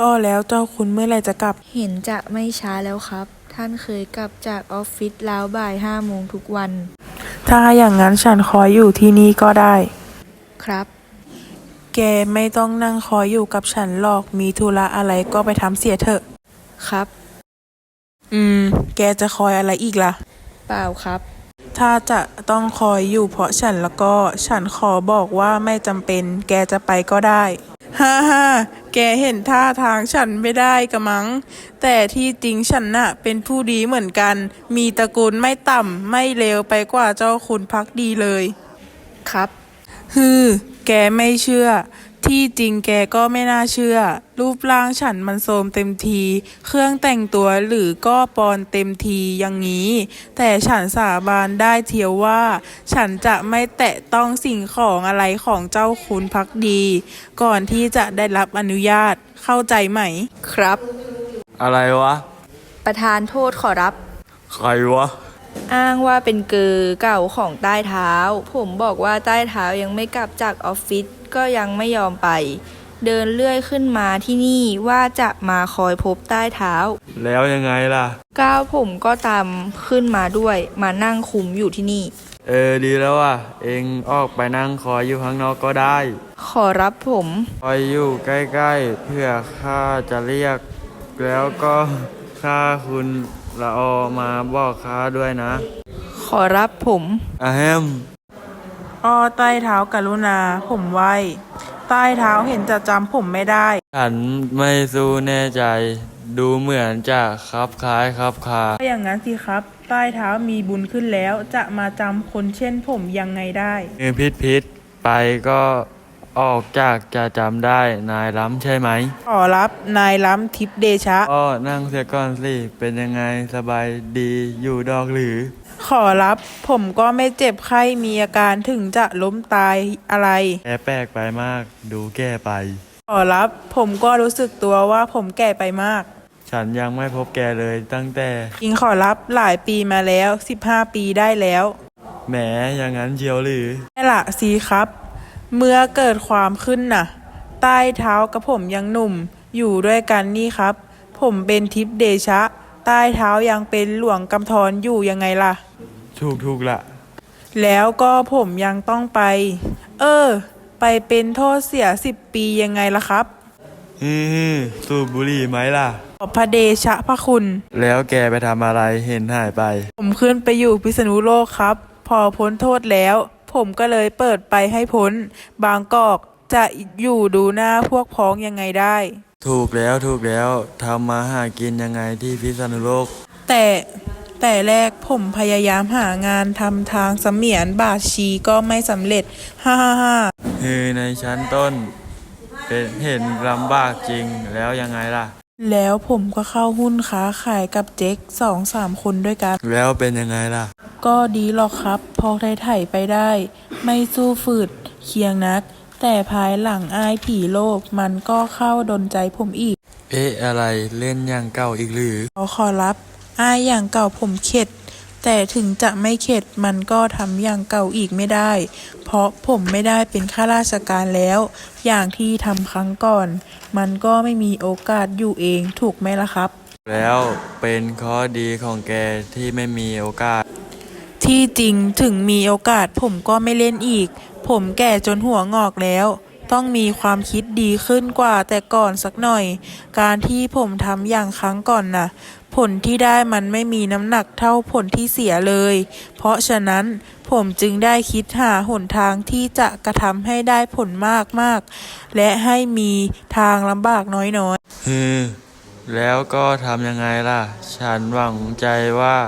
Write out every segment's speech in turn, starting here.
ก็แล้วเจ้าคุณเมื่อไหรจะกลับ เห็นจะไม่ช้าแล้วครับ ท่านเคยกลับจากออฟฟิศราวบ่ายห้าโมงทุกวัน ถ้าอย่างนั้นฉันคอยอยู่ที่นี่ก็ได้ ครับ แกไม่ต้องนั่งคอยอยู่กับฉันหรอกมีธุระอะไรก็ไปทำเสียเถอะ ครับ อืม แกจะคอยอะไรอีกล่ะ เปล่าครับ ถ้าจะต้องคอยอยู่เพราะฉันแล้วก็ฉันขอบอกว่าไม่จำเป็น แกจะไปก็ได้ ฮ่าฮ่าแกเห็นท่าทางฉันไม่ได้กะมัง แต่ที่จริงฉันน่ะ เป็นผู้ดีเหมือนกัน มีตระกูลไม่ต่ำไม่เลวไปกว่าเจ้าคุณพักดีเลย ครับ ฮือ แกไม่เชื่อ ที่จริงแกก็ไม่น่าเชื่อ รูปร่างฉันมันโทรมเต็มที เครื่องแต่งตัวหรือก็ปอนเต็มทีอย่างนี้ แต่ฉันสาบานได้เทียวว่า ฉันจะไม่แตะต้องสิ่งของอะไรของเจ้าคุณพักดี ก่อนที่จะได้รับอนุญาตเข้าใจไหม ครับ อะไรวะ ประธานโทษขอรับ ใครวะ อ้างว่าเป็นเกอเก่าของใต้เท้า ผมบอกว่าใต้เท้ายังไม่กลับจากออฟฟิศ ก็ยังไม่ยอมไป เดินเลื่อยขึ้นมาที่นี่ว่าจะมาคอยพบใต้เท้า แล้วยังไงล่ะ ก้าวผมก็ตามขึ้นมาด้วย มานั่งคุมอยู่ที่นี่ เออดีแล้วว่ะ เองออกไปนั่งคอยอยู่ข้างนอกก็ได้ ขอรับผม คอยอยู่ใกล้ๆเพื่อข้าจะเรียก แล้วก็ข้าคุณละออมาบอกข้าด้วยนะ ขอรับผมอะแฮม อ้อใต้เท้ากรุณา ผมไหวใต้เท้าเห็นจะจำผมไม่ได้ ฉันไม่สู้แน่ใจ ดูเหมือนจะคับคล้ายคับคาถ้าอย่างนั้นสิครับ ใต้เท้ามีบุญขึ้นแล้ว จะมาจำคนเช่นผมยังไงได้ มือพิษพิษไปก็ออกจากจะจำได้นายล้ำใช่ไหมขอรับนายล้ำทิพย์เดชะก็นั่งเสียก่อนสิ เป็นยังไงสบายดีอยู่ดอกหรือ ขอรับ ผมก็ไม่เจ็บไข้มีอาการถึงจะล้มตายอะไร แกแปลกไปมาก ดูแก่ไป ขอรับ ผมก็รู้สึกตัวว่าผมแก่ไปมาก ฉันยังไม่พบแกเลยตั้งแต่ จริงขอรับหลายปีมาแล้ว 15 ปีได้แล้วแหมอย่างนั้นเชียวหรือนี่ละสิครับ เมื่อเกิดความขึ้นน่ะ ใต้เท้ากับผมยังหนุ่ม อยู่ด้วยกันนี่ครับ ผมเป็นทิพย์เดชะ ใต้เท้ายังเป็นหลวงกำธรอยู่ยังไงล่ะ ถูกถูกละ แล้วก็ผมยังต้องไป เออ ไปเป็นโทษเสียสิบปียังไงล่ะครับฮือสูบบุหรี่ไหมล่ะ ขอบพระเดชะพระคุณ แล้วแกไปทำอะไรเห็นหายไป ผมขึ้นไปอยู่พิษณุโลกครับ พอพ้นโทษแล้ว ผมก็เลยเปิดไปให้พ้น บางกอกจะอยู่ดูหน้าพวกพ้องยังไงได้ ถูกแล้วถูกแล้วทำมาหากินยังไงที่พิษณุโลก แต่แต่แรกผมพยายามหางานทำทางเสมียนบาทชีก็ไม่สำเร็จ ฮ่าฮ่าฮ่าคือในชั้นต้น เป็นเห็นลำบากจริงแล้วยังไงล่ะ แล้วผมก็เข้าหุ้นค้าขายกับเจ๊กสองสามคนด้วยกัน แล้วเป็นยังไงล่ะ ก็ดีหรอกครับ พอไถ่ๆไปได้ ไม่สู้ฝืดเคียงนัก แต่ภายหลังอายผีโลกมันก็เข้าดนใจผมอีก เอ๊ะอะไรเล่นอย่างเก่าอีกหรือขอขอรับ อายอย่างเก่าผมเข็ด แต่ถึงจะไม่เข็ดมันก็ทำอย่างเก่าอีกไม่ได้ เพราะผมไม่ได้เป็นข้าราชการแล้ว อย่างที่ทำครั้งก่อน มันก็ไม่มีโอกาสอยู่เองถูกไหมล่ะครับ แล้วเป็นข้อดีของแกที่ไม่มีโอกาส ที่จริงถึงมีโอกาสผมก็ไม่เล่นอีก ผมแก่จนหัวงอกแล้ว ต้องมีความคิดดีขึ้นกว่าแต่ก่อนสักหน่อย การที่ผมทำอย่างครั้งก่อนน่ะ ผลที่ได้มันไม่มีน้ำหนักเท่าผลที่เสียเลย เพราะฉะนั้นผมจึงได้คิดหาหนทางที่จะกระทำให้ได้ผลมากมากๆและให้มีทางลำบากน้อยๆฮือแล้วก็ทำยังไงล่ะ ฉันหวังใจว่า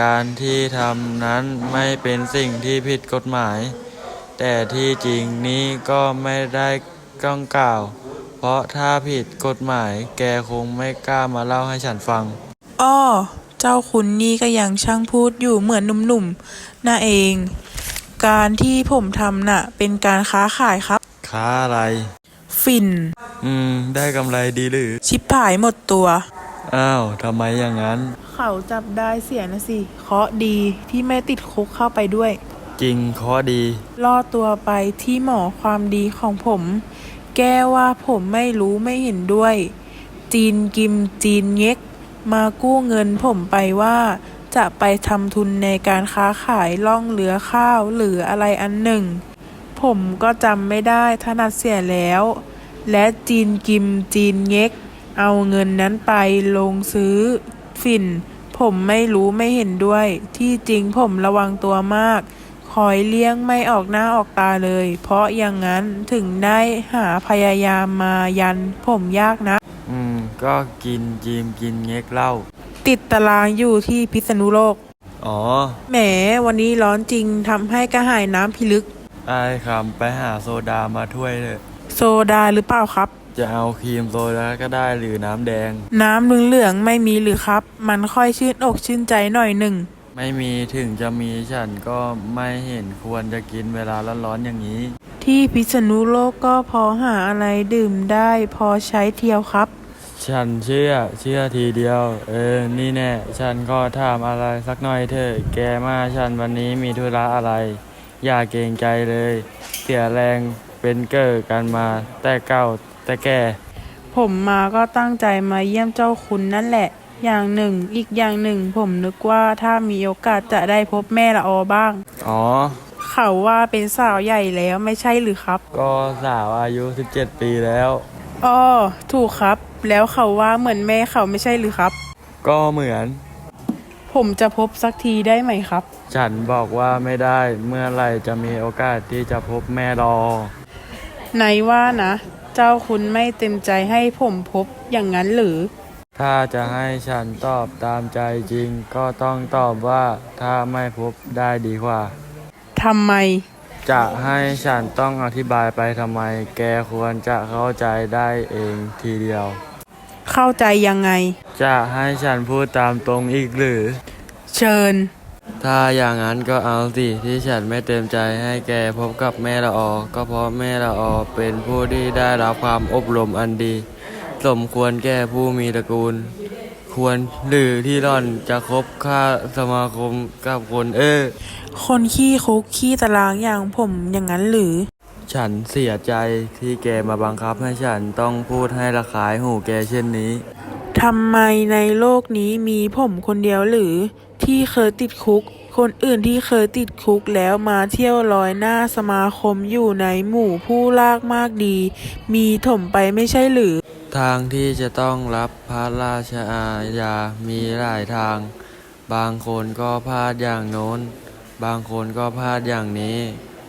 การที่ทำนั้นไม่เป็นสิ่งที่ผิดกฎหมาย แต่ที่จริงนี้ก็ไม่ได้ก้องกล่าว เพราะถ้าผิดกฎหมายแกคงไม่กล้ามาเล่าให้ฉันฟัง อ้อ เจ้าคุณนี่ก็ยังช่างพูดอยู่เหมือนหนุ่มๆน่าเอง การที่ผมทำน่ะ เป็นการค้าขายครับ ค้าอะไร ฟิน อืม ได้กำไรดีหรือ ชิบหายหมดตัว อ้าวทำไมอย่างนั้น เขาจับได้เสียนะสิ เคราะห์ดีที่ไม่ติดคุกเข้าไปด้วย จริงข้อดี ล่อตัวไปที่หมอความดีของผม แก้ว่าผมไม่รู้ไม่เห็นด้วย จีนกิมจีนเง็ก มากู้เงินผมไปว่า จะไปทำทุนในการค้าขายล่องเรือข้าวหรืออะไรอันหนึ่ง ผมก็จำไม่ได้ถนัดเสียแล้ว และจีนกิมจีนเง็ก เอาเงินนั้นไปลงซื้อ ฝิ่น ผมไม่รู้ไม่เห็นด้วย ที่จริงผมระวังตัวมาก คอยเลี้ยงไม่ออกหน้าออกตาเลย เพราะอย่างนั้นถึงได้หาพยายามมายันผมยากนะ อืม ก็กินจีมกินเง็กเหล้าติดตารางอยู่ที่พิษณุโลก อ๋อแหมวันนี้ร้อนจริงทำให้กระหายน้ำพิลึก ไอ้คำไปหาโซดามาถ้วยเถอะโซดาหรือเปล่าครับ จะเอาครีมโซดาก็ได้หรือน้ำแดง น้ำเหลืองๆไม่มีหรือครับ มันค่อยชื่นอกชื่นใจหน่อยหนึ่ง ไม่มีถึงจะมีฉันก็ไม่เห็นควรจะกินเวลาร้อนๆอย่างนี้ ที่พิษณุโลกก็พอหาอะไรดื่มได้พอใช้เที่ยวครับ ฉันเชื่อเชื่อทีเดียว เออ นี่แน่ฉันก็ถามอะไรสักหน่อยเถอะแกมาฉันวันนี้มีธุระอะไร อย่าเกรงใจเลย เสียแรงเป็นเกิดกันมาแต่เก่าแต่แก่ผมมาก็ตั้งใจมาเยี่ยมเจ้าคุณนั่นแหละ อย่างหนึ่ง อีกอย่างหนึ่ง ผมนึกว่าถ้ามีโอกาสจะได้พบแม่ละออบ้าง อ๋อ เขาว่าเป็นสาวใหญ่แล้วไม่ใช่หรือครับ ก็สาวอายุ 17 ปีแล้ว อ้อ ถูกครับ แล้วเขาว่าเหมือนแม่เขาไม่ใช่หรือครับ ก็เหมือน ผมจะพบสักทีได้ไหมครับ ฉันบอกว่าไม่ได้เมื่อไหร่จะมีโอกาสที่จะพบแม่รอ ไหนว่านะ เจ้าคุณไม่เต็มใจให้ผมพบอย่างนั้นหรือ ถ้าจะให้ฉันตอบตามใจจริง ก็ต้องตอบว่าถ้าไม่พบได้ดีกว่า ทำไม จะให้ฉันต้องอธิบายไปทำไม แกควรจะเข้าใจได้เองทีเดียว เข้าใจยังไง จะให้ฉันพูดตามตรงอีกหรือ เชิญ ถ้าอย่างนั้นก็เอาสิที่ฉันไม่เต็มใจให้แกพบกับแม่ละออ ก็เพราะแม่ละออเป็นผู้ที่ได้รับความอบรมอันดี สมควรแก่ผู้มีตระกูล ควรหรือที่ร่อนจะคบค่าสมาคมกับคนเออ คนขี้คุกขี้ตารางอย่างผมอย่างนั้นหรือ ฉันเสียใจที่แกมาบังคับให้ฉันต้องพูดให้ระคายหูแกเช่นนี้ทำไมในโลกนี้มีผมคนเดียวหรือ ที่เคยติดคุก คนอื่นที่เคยติดคุกแล้วมาเที่ยวลอยหน้าสมาคมอยู่ในหมู่ผู้ลากมากดี มีถมไปไม่ใช่หรือ ทางที่จะต้องรับพระราชอาญามีหลายทาง บางคนก็พลาดอย่างโน้น บางคนก็พลาดอย่างนี้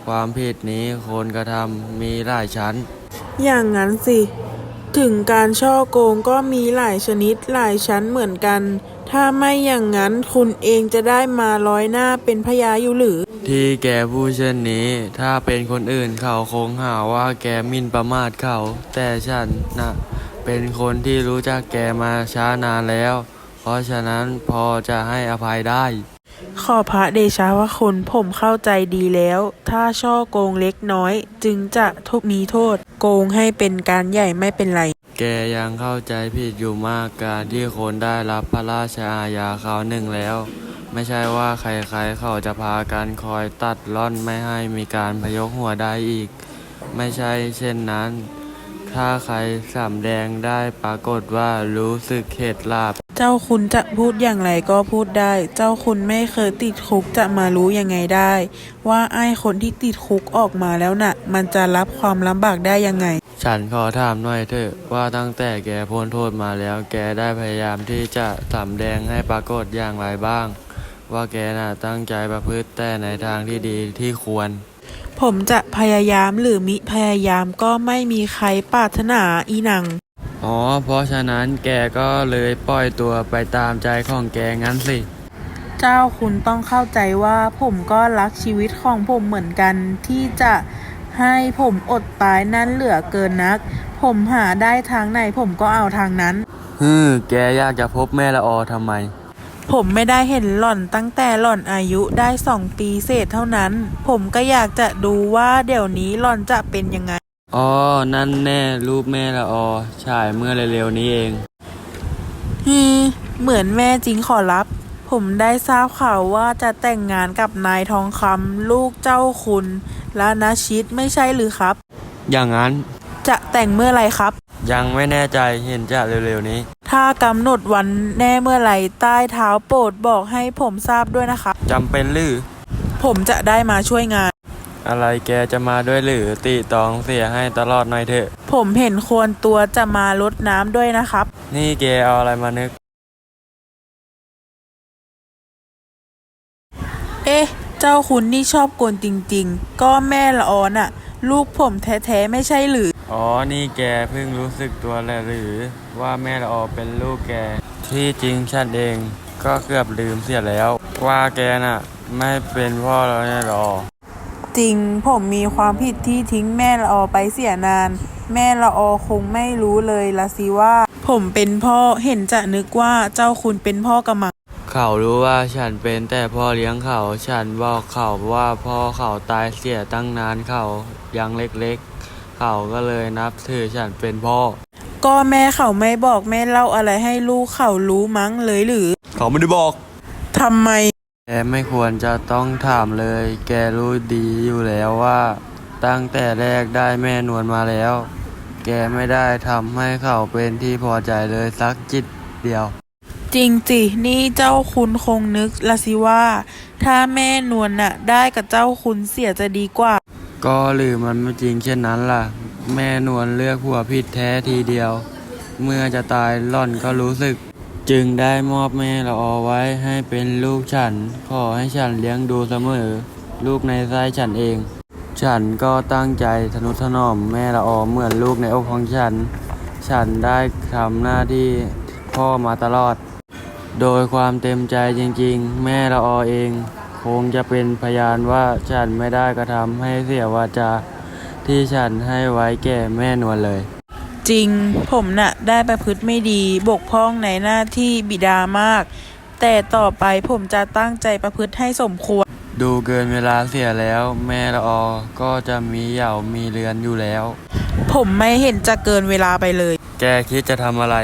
ความผิดนี้คนกระทำมีหลายชั้น อย่างนั้นสิ ถึงการช่อโกงก็มีหลายชนิดหลายชั้นเหมือนกัน ถ้าไม่อย่างนั้นคุณเองจะได้มาร้อยหน้าเป็นพยาอยู่หรือ ที่แกพูดเช่นนี้ ถ้าเป็นคนอื่นเขาคงหาว่าแกหมิ่นประมาทเขา แต่ฉันนะ เป็นคนที่รู้จักแกมาช้านานแล้ว เพราะฉะนั้นพอจะให้อภัยได้ ขอพระเดชะว่าคุณผมเข้าใจดีแล้ว ถ้าช่อโกงเล็กน้อย จึงจะทุกมีโทษ โกงให้เป็นการใหญ่ไม่เป็นไร แกยังเข้าใจผิดอยู่มากการที่คนได้รับพระราชอาญาคราวหนึ่งแล้ว ไม่ใช่ว่าใครๆเขาจะพากันคอยตัดล่อนไม่ให้มีการพยกหัวได้อีก ไม่ใช่เช่นนั้น ถ้าใครสำแดงได้ปรากฏว่ารู้สึกเข็ดลาบ เจ้าคุณจะพูดอย่างไรก็พูดได้ เจ้าคุณไม่เคยติดคุกจะมารู้ยังไงได้ ว่าไอ้คนที่ติดคุกออกมาแล้วน่ะ มันจะรับความลำบากได้ยังไง ฉันขอถามหน่อยเถอะว่าตั้งแต่แกพ้นโทษมาแล้ว แกได้พยายามที่จะสำแดงให้ปรากฏอย่างไรบ้าง ว่าแกน่ะตั้งใจประพฤติแต่ในทางที่ดีที่ควร ผมจะพยายามหรือมิพยายามก็ไม่มีใครปรารถนาอีหนัง อ๋อ เพราะฉะนั้นแกก็เลยปล่อยตัวไปตามใจของแกงั้นสิ เจ้าคุณต้องเข้าใจว่าผมก็รักชีวิตของผมเหมือนกันที่จะให้ผมอดตายนั้นเหลือเกินนัก ผมหาได้ทางไหนผมก็เอาทางนั้น ฮึมแกอยากจะพบแม่ละออทำไม ผมไม่ได้เห็นหล่อนตั้งแต่หล่อนอายุได้สองปีเศษเท่านั้น ผมก็อยากจะดูว่าเดี๋ยวนี้หล่อนจะเป็นยังไง อ๋อ นั่นแน่ รูปแม่ละออฉายเมื่อเร็วๆนี้เองฮีเหมือนแม่จริงขอรับ ผมได้ทราบข่าวว่าจะแต่งงานกับนายทองคำลูกเจ้าคุณและนาชิตไม่ใช่หรือครับ อย่างนั้น จะแต่งเมื่อไรครับ ยังไม่แน่ใจเห็นจะเร็วๆนี้ ถ้ากำหนดวันแน่เมื่อไหร่ใต้เท้าโปรดบอกให้ผมทราบด้วยนะคะจำเป็นหรือ ผมจะได้มาช่วยงาน อะไรแกจะมาด้วยหรือติตองเสียให้ตลอดหน่อยเถอะ ผมเห็นควรตัวจะมาลดน้ำด้วยนะครับ นี่แกเอาอะไรมานึก เอ๊ะ เจ้าคุณนี่ชอบกลจริง ๆ ก็แม่ละออนอะ ลูกผมแท้ๆไม่ใช่หรือ อ๋อ นี่แกเพิ่งรู้สึกตัวแหละหรือ ว่าแม่ละออเป็นลูกแก ที่จริงฉันเองก็เกือบลืมเสียแล้ว ว่าแกน่ะ ไม่เป็นพ่อแล้วเนี่ยหรอจริงผมมีความผิดที่ทิ้งแม่ละออไปเสียนาน แม่ละออคงไม่รู้เลยละสิว่า ผมเป็นพ่อเห็นจะนึกว่าเจ้าคุณเป็นพ่อกำมัง เขารู้ว่าฉันเป็นแต่พ่อเลี้ยงเขา ฉันบอกเขาว่าพ่อเขาตายเสียตั้งนานเขายังเล็กๆ เขาก็เลยนับถือฉันเป็นพ่อ ก็แม่เขาไม่บอกแม่เล่าอะไรให้ลูกเขารู้มั้งเลยหรือ เขาไม่ได้บอกทำไม แกไม่ควรจะต้องถามเลย แกรู้ดีอยู่แล้วว่า ตั้งแต่แรกได้แม่นวลมาแล้ว แกไม่ได้ทำให้เขาเป็นที่พอใจเลยสักจิตเดียว จริงจินี่เจ้าคุณคงนึกละสิว่า ถ้าแม่นวลน่ะ ได้กับเจ้าคุณเสียจะดีกว่า ก็หรือมันไม่จริงเช่นนั้นล่ะ แม่นวลเลือกผัวผิดแท้ทีเดียว เมื่อจะตายหล่อนก็รู้สึก จึงได้มอบแม่ละออไว้ให้เป็นลูกฉัน ขอให้ฉันเลี้ยงดูเสมอ ลูกในไส้ฉันเอง ฉันก็ตั้งใจทนุถนอมแม่ละออเหมือนลูกในอกของฉัน ฉันได้ทำหน้าที่พ่อมาตลอด โดยความเต็มใจจริงๆ แม่ละออเอง คงจะเป็นพยานว่าฉันไม่ได้กระทำให้เสียวาจา ที่ฉันให้ไว้แก่แม่นวลเลย จริงผมน่ะได้ประพฤติไม่ดีบกพร่องในหน้าที่บิดามาก แต่ต่อไปผมจะตั้งใจประพฤติให้สมควร ดูเกินเวลาเสียแล้ว แม่ละออก็จะมีเหย่ามีเรือนอยู่แล้ว ผมไม่เห็นจะเกินเวลาไปเลย แกคิดจะทำอะไร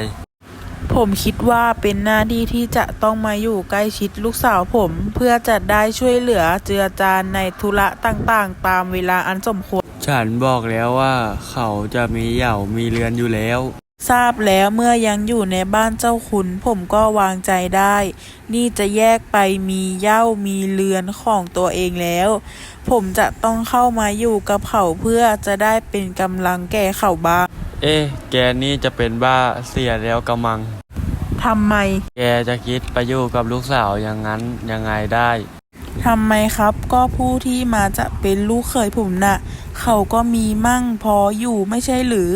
ผมคิดว่าเป็นหน้าที่ที่จะต้องมาอยู่ใกล้ชิดลูกสาวผม เพื่อจะได้ช่วยเหลือเจือจานในธุระต่างๆ ตามเวลาอันสมควร ฉันบอกแล้วว่าเขาจะมีเหย่ามีเรือนอยู่แล้ว ทราบแล้วเมื่อยังอยู่ในบ้านเจ้าคุณผมก็วางใจได้ นี่จะแยกไปมีเหย้ามีเรือนของตัวเองแล้ว ผมจะต้องเข้ามาอยู่กับเขาเพื่อจะได้เป็นกำลังแก่เขาบ้าง เอ๊ะ แกนี่จะเป็นบ้าเสียแล้วกำมัง ทำไม แกจะคิดไปอยู่กับลูกสาวอย่างนั้นยังไงได้ ทำไมครับ ก็ผู้ที่มาจะเป็นลูกเขยผมน่ะ เขาก็มีมั่งพออยู่ไม่ใช่หรือ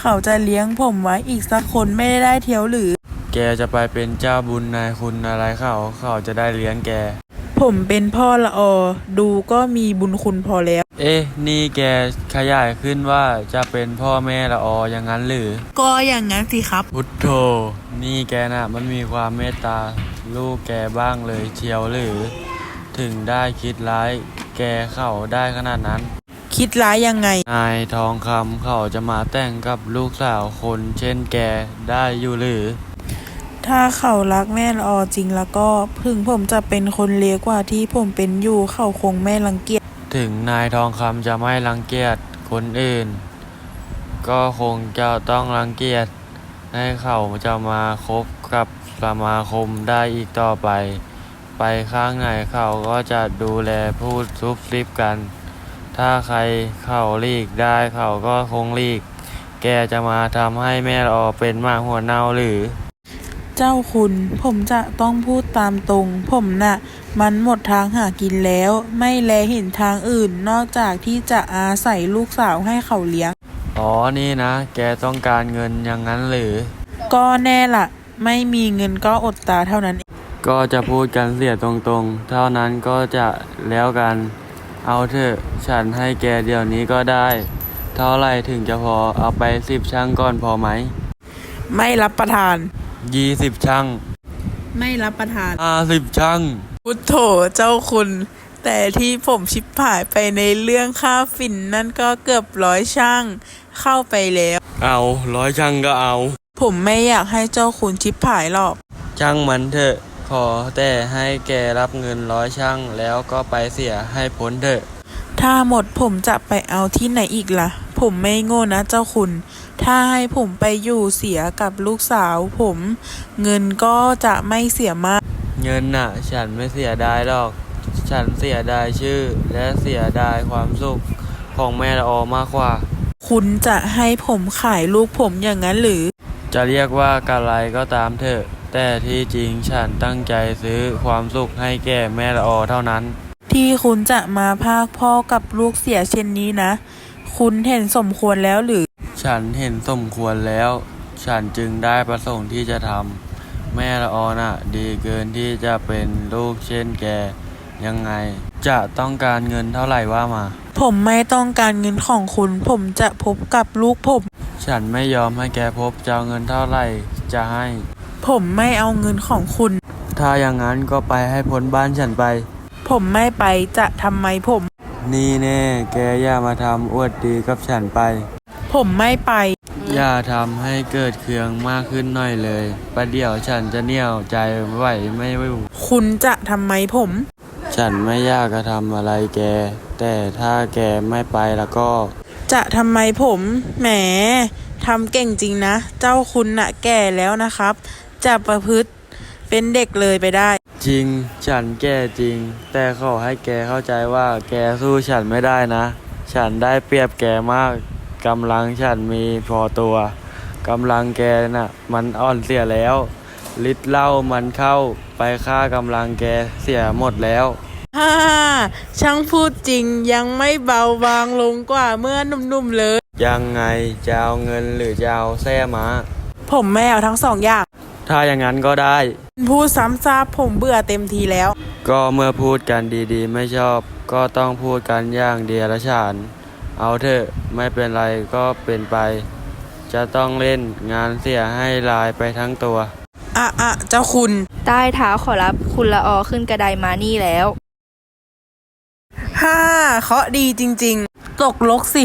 เขาจะเลี้ยงผมไว้อีกสักคนไม่ได้เที่ยวหรือ แกจะไปเป็นเจ้าบุญนายคุณอะไรเขา เขาจะได้เลี้ยงแก ผมเป็นพ่อละออ ดูก็มีบุญคุณพอแล้ว เอ๊ะ นี่แกขยายขึ้นว่าจะเป็นพ่อแม่ละอออย่างนั้นหรือ ก็อย่างนั้นสิครับ พุทโธ นี่แกน่ะ มันมีความเมตตาลูกแกบ้างเลยเชียวหรือ ถึงได้คิดร้ายแกเข้าได้ขนาดนั้น คิดร้ายยังไง นายทองคำเขาจะมาแต่งกับลูกสาวคนเช่นแกได้อยู่หรือ ถ้าเขารักแม่ละออจริงแล้วก็ถึงผมจะเป็นคนเลวกว่าที่ผมเป็นอยู่เขาคงไม่รังเกียจ ถึงนายทองคำจะไม่รังเกียจคนอื่น ก็คงจะต้องรังเกียจให้เขาจะมาคบกับสมาคมได้อีกต่อไป ไปข้างไหนเขาก็จะดูแลพูดซุบซิบกัน ถ้าใครเขาหลีกได้เขาก็คงหลีก แกจะมาทำให้แม่รอเป็นหมากหัวเน่าหรือ เจ้าคุณผมจะต้องพูดตามตรง ผมน่ะ มันหมดทางหากินแล้ว ไม่แลเห็นทางอื่นนอกจากที่จะอาศัยลูกสาวให้เขาเลี้ยง อ๋อนี่นะ แกต้องการเงินอย่างนั้นหรือ ก็แน่ละไม่มีเงินก็อดตาเท่านั้นเอง ก็จะพูดกันเสียตรงๆ เท่านั้นก็จะแล้วกัน เอาเถอะ ฉันให้แกเดี๋ยวนี้ก็ได้ เท่าไหร่ถึงจะพอ เอาไปสิบช่างก่อนพอไหม ไม่รับประทาน ยี่สิบช่างไม่รับประทาน ห้าสิบช่างพุทโธเจ้าคุณ แต่ที่ผมชิบหายไปในเรื่องค่าฝิ่นนั่นก็เกือบร้อยช่างเข้าไปแล้ว เอาร้อยช่างก็เอา ผมไม่อยากให้เจ้าคุณชิบหายหรอก ช่างมันเถอะข อแต่ให้แกรับเงินร้อยช่างแล้วก็ไปเสียให้พ้นเถอะ ถ้าหมดผมจะไปเอาที่ไหนอีกล่ะผผมไม่โง่นะเจ้าคุณ ถ้าให้ผมไปอยู่เสียกับลูกสาวผม เงินก็จะไม่เสียมาก เงินน่ะ ฉันไม่เสียดายหรอก ฉันเสียดายชื่อ และเสียดายความสุขของแม่ละออมากกว่า คุณจะให้ผมขายลูกผมอย่างนั้นหรือ จะเรียกว่ากะไรก็ตามเถอะ แต่ที่จริงฉันตั้งใจซื้อความสุขให้แก่แม่ละออเท่านั้น ที่คุณจะมาพากพ่อกับลูกเสียเช่นนี้นะ คุณเห็นสมควรแล้วหรือ ฉันเห็นสมควรแล้ว ฉันจึงได้ประสงค์ที่จะทำแม่ละออน่ะ ดีเกินที่จะเป็นลูกเช่นแกยังไง จะต้องการเงินเท่าไหร่ว่ามา ผมไม่ต้องการเงินของคุณ ผมจะพบกับลูกผม ฉันไม่ยอมให้แกพบจะเอาเงินเท่าไหร่จะให้ ผมไม่เอาเงินของคุณ ถ้าอย่างนั้นก็ไปให้พ้นบ้านฉันไป ผมไม่ไปจะทำไมผม นี่แน่ แกอย่ามาทำอวดดีกับฉันไป ผมไม่ไป อย่าทำให้เกิดเคืองมากขึ้นหน่อยเลยประเดี๋ยวฉันจะเหนี่ยวใจไหวไม่ไหวคุณจะทำไมผม ฉันไม่อยากจะทำอะไรแก แต่ถ้าแกไม่ไปแล้วก็ จะทำไมผม แหมทำเก่งจริงนะ เจ้าคุณน่ะแก่แล้วนะครับ จะประพฤติเป็นเด็กเลยไปได้ จริงฉันแก่จริง แต่ขอให้แกเข้าใจว่าแกสู้ฉันไม่ได้นะ ฉันได้เปรียบแกมากกำลังฉันมีพอตัวกำลังแกน่ะ มันอ่อนเสียแล้วฤทธิ์เหล้ามันเข้าไปฆ่ากำลังแกเสียหมดแล้วฮ่าช่างพูดจริงยังไม่เบาบางลงกว่าเมื่อหนุ่มๆเลย ยังไงจะเอาเงินหรือจะเอาแส้มา ผมไม่เอาทั้งสองอย่าง ถ้าอย่างนั้นก็ได้ พูดซ้ำซากผมเบื่อเต็มทีแล้ว ก็เมื่อพูดกันดีๆ ไม่ชอบ ก็ต้องพูดกันอย่างเดียรฉาน เอาเถอะไม่เป็นไรก็เป็นไป จะต้องเล่นงานเสียให้ลายไปทั้งตัว อะอะเจ้าคุณ ใต้เท้าขอรับคุณละออขึ้นกระไดมานี่แล้ว ฮ่าเคาะดีจริง ๆ ตกลกสิ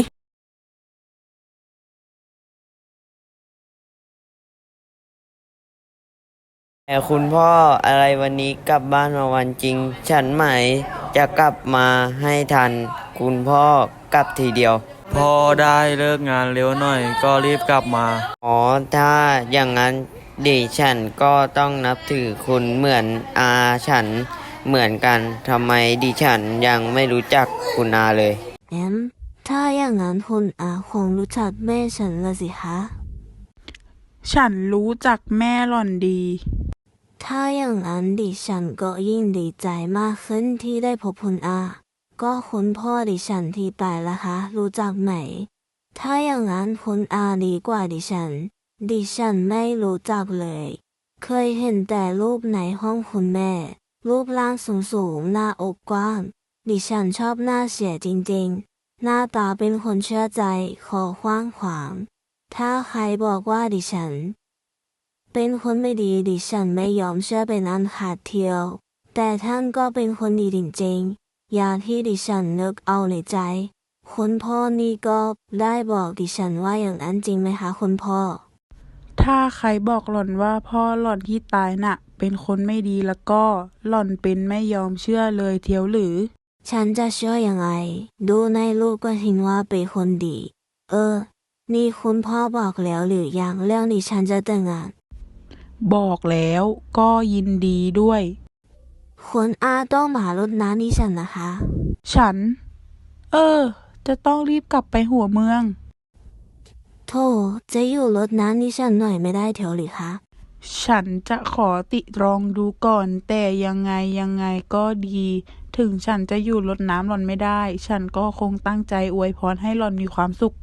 แต่คุณพ่ออะไรวันนี้กลับบ้านมาวันจริง ฉันไหมจะกลับมาให้ทัน คุณพ่อกลับทีเดียว พอได้เลิกงานเร็วหน่อย ก็รีบกลับมา อ๋อถ้าอย่างนั้นดิฉันก็ต้องนับถือคุณเหมือนอาฉันเหมือนกันทำไมดิฉันยังไม่รู้จักคุณอาเลยแอมถ้าอย่างนั้นคุณอาคงรู้จักแม่ฉันละสิคะ ฉันรู้จักแม่หล่อนดี ถ้าอย่างนั้นดิฉันก็ยิ่งดีใจมากขึ้นที่ได้พบคุณอา ก็คุณพ่อดิฉันที่ตายละคะ รู้จักไหม ถ้าอย่างนั้นคุณอาดีกว่าดิฉัน ดิฉันไม่รู้จักเลย เคยเห็นแต่รูปในห้องคุณแม่ รูปร่างสูงสูงหน้าอกกว้าง ดิฉันชอบหน้าเสียจริงๆ หน้าตาเป็นคนเชื่อใจขอขว้างขวาง ถ้าใครบอกว่าดิฉัน เป็นคนไม่ดีดิฉันไม่ยอมเชื่อเป็นอันขาดเทียว แต่ท่านก็เป็นคนดีจริงๆอย่างที่ดิฉันนึกเอาในใจ คุณพ่อนี่ก็ได้บอกดิฉันว่าอย่างนั้นจริงไหมคะคุณพ่อ ถ้าใครบอกหล่อนว่าพ่อหล่อนที่ตายน่ะ เป็นคนไม่ดีแล้วก็หล่อนเป็นไม่ยอมเชื่อเลยเทียวหรือ ฉันจะเชื่อยังไง ดูในรูปก็เห็นว่าเป็นคนดี เออ นี่คุณพ่อบอกแล้วหรือยังเรื่องดิฉันจะแต่งงาน บอกแล้วก็ยินดีด้วยคุณอาต้องมารดน้ำดิฉันนะคะ ฉัน เออ จะต้องรีบกลับไปหัวเมืองโธ่จะอยู่รดน้ำดิฉันหน่อยไม่ได้เถอะหรือคะ ฉันจะขอติตรองดูก่อน แต่ยังไงยังไงก็ดี ถึงฉันจะอยู่รดน้ำหล่อนไม่ได้ ฉันก็คงตั้งใจอวยพรให้หล่อนมีความสุข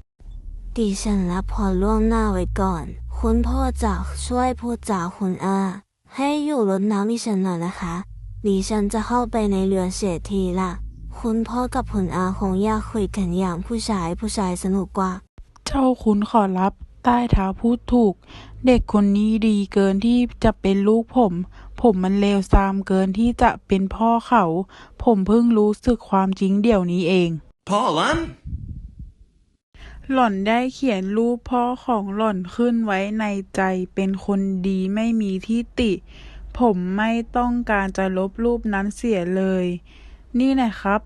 ดิฉันรับพรล่วงหน้าไว้ก่อน คุณพ่อจะช่วยพูดจาคุณอาให้อยู่รดน้ำดิฉันหน่อยนะคะดิฉันจะเข้าไปในเรือนเศรษฐีละคุณพ่อกับคุณอาคงอยากคุยกันอย่างผู้ชายผู้ชายสนุกกว่า เจ้าคุณขอรับใต้เท้าพูดถูก เด็กคนนี้ดีเกินที่จะเป็นลูกผม ผมมันเลวทรามเกินที่จะเป็นพ่อเขา ผมเพิ่งรู้สึกความจริงเดี๋ยวนี้เอง Paul, หล่อนได้เขียนรูปพ่อของหล่อนขึ้นไว้ในใจเป็นคนดีไม่มีที่ติ ผมไม่ต้องการจะลบรูปนั้นเสียเลย นี่นะครับ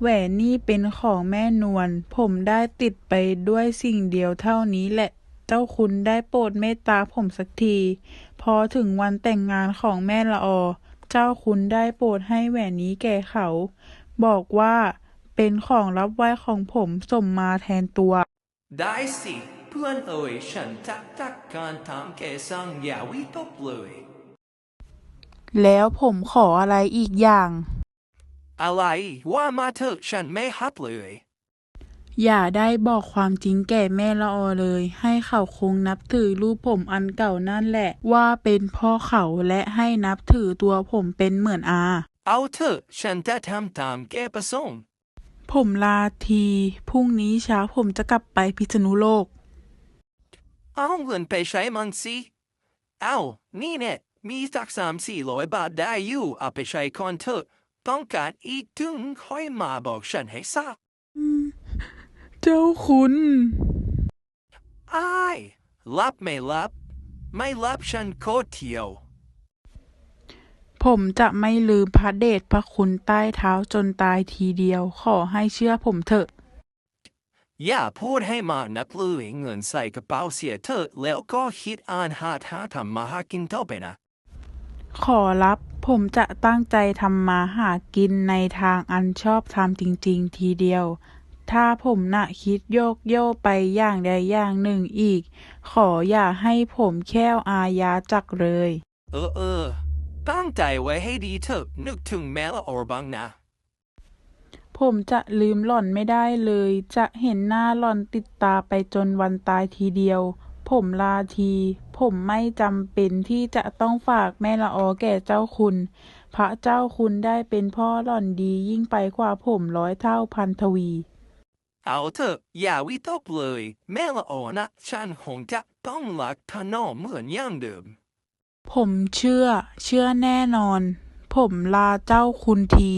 แหวนนี่เป็นของแม่นวล ผมได้ติดไปด้วยสิ่งเดียวเท่านี้แหละ เจ้าคุณได้โปรดเมตตาผมสักที พอถึงวันแต่งงานของแม่ละออเจ้าคุณได้โปรดให้แหวนนี้แก่เขา บอกว่าเป็นของรับไหว้ของผมส่งมาแทนตัว ได้สิเพื่อนเอ๋ยฉันจักจักการทำแกสั่งอย่าวิตกเลยแล้วผมขออะไรอีกอย่าง อะไรว่ามาเถอะฉันไม่ฮัดเลย อย่าได้บอกความจริงแก่แม่ละออเลย ให้เขาคงนับถือรูปผมอันเก่านั่นแหละ ว่าเป็นพ่อเขาและให้นับถือตัวผมเป็นเหมือนอา เอาเถอะฉันจะทำตามแกประสงค์ ผมลาทีพรุ่งนี้เช้าผมจะกลับไปพิษณุโลก เอาเงินไปใช้มันสิเอานี่เนี่ยมีสักสามสี่ร้อยบาทได้อยู่เอาไปใช้ก่อนเถอะต้องการอีกถึงค่อยมาบอกฉันให้ทราบเจ้าคุณอ้ายรับไม่รับ ไม่รับฉันโคตรเที่ยว ผมจะไม่ลืมพระเดชพระคุณใต้เท้าจนตายทีเดียว ขอให้เชื่อผมเถอะ อย่าพูดให้มานักเลยเงินใส่กระเป๋าเสียเถอะแล้วก็คิดอ่านหาทางทำมาหากินต่อไปนะ ขอรับผมจะตั้งใจทำมาหากินในทางอันชอบธรรมจริง ๆ ทีเดียว ถ้าผมน่ะคิดโยกโย่ไปอย่างใดอย่างหนึ่งอีก ขออย่าให้ผมแค่วอาญาจักเลย เออเออ ตั้งใจไว้ให้ดีเถอะนึกถึงแม่ละออบังนะ ผมจะลืมหล่อนไม่ได้เลย จะเห็นหน้าหล่อนติดตาไปจนวันตายทีเดียว ผมลาที ผมไม่จำเป็นที่จะต้องฝากแม่ละออแก่เจ้าคุณ พระเจ้าคุณได้เป็นพ่อหล่อนดียิ่งไปกว่าผมร้อยเท่าพันทวี เอาเถอะอย่าวิตกเลย แม่ละออนะฉันคงจะต้องรักเธอน้องเหมือนอย่างเดิม ผมเชื่อ เชื่อแน่นอน ผมลาเจ้าคุณที